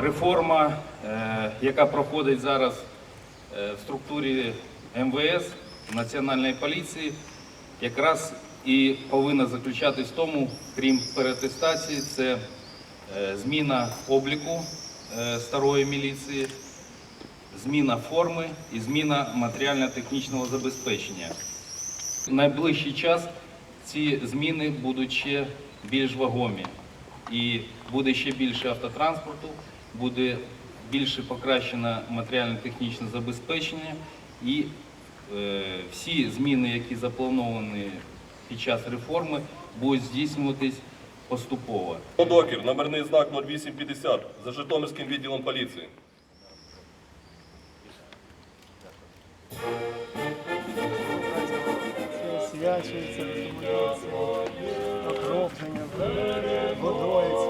реформа, е, яка проходить зараз е, в структурі МВС, Національної поліції, якраз і повинна заключатись в тому, крім перетестації, це е, зміна обліку старої міліції, зміна форми і зміна матеріально-технічного забезпечення. В найближчий час ці зміни будуть ще більш вагомі і буде ще більше автотранспорту, буде більше покращено матеріально-технічне забезпечення і е, всі зміни, які заплановані під час реформи, будуть здійснюватись поступово. Докір, номерний знак 0850 за Житомирським відділом поліції. Освячується, окроплення, водою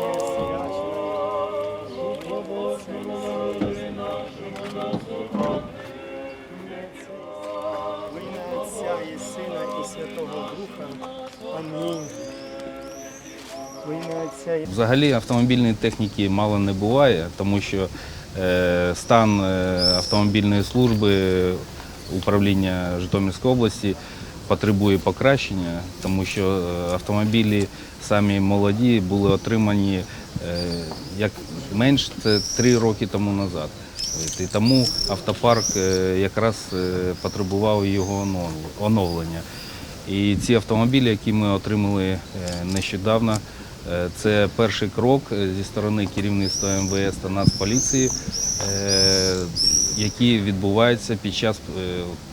Взагалі автомобільної техніки мало не буває, тому що е, стан е, автомобільної служби управління Житомирської області потребує покращення, тому що е, автомобілі самі молоді були отримані як менш три роки тому назад. І тому автопарк якраз потребував його оновлення. І ці автомобілі, які ми отримали е, нещодавно, е, це перший крок е, зі сторони керівництва МВС та Нацполіції, які відбуваються під час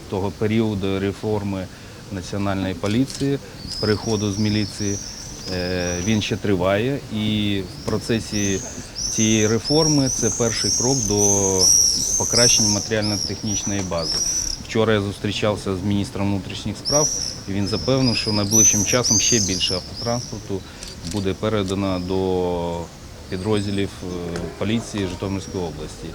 того періоду реформи національної поліції, переходу з міліції. Він ще триває, і в процесі цієї реформи це перший крок до покращення матеріально-технічної бази. Вчора я зустрічався з міністром внутрішніх справ, і він запевнив, що найближчим часом ще більше автотранспорту буде передано до підрозділів е, поліції Житомирської області.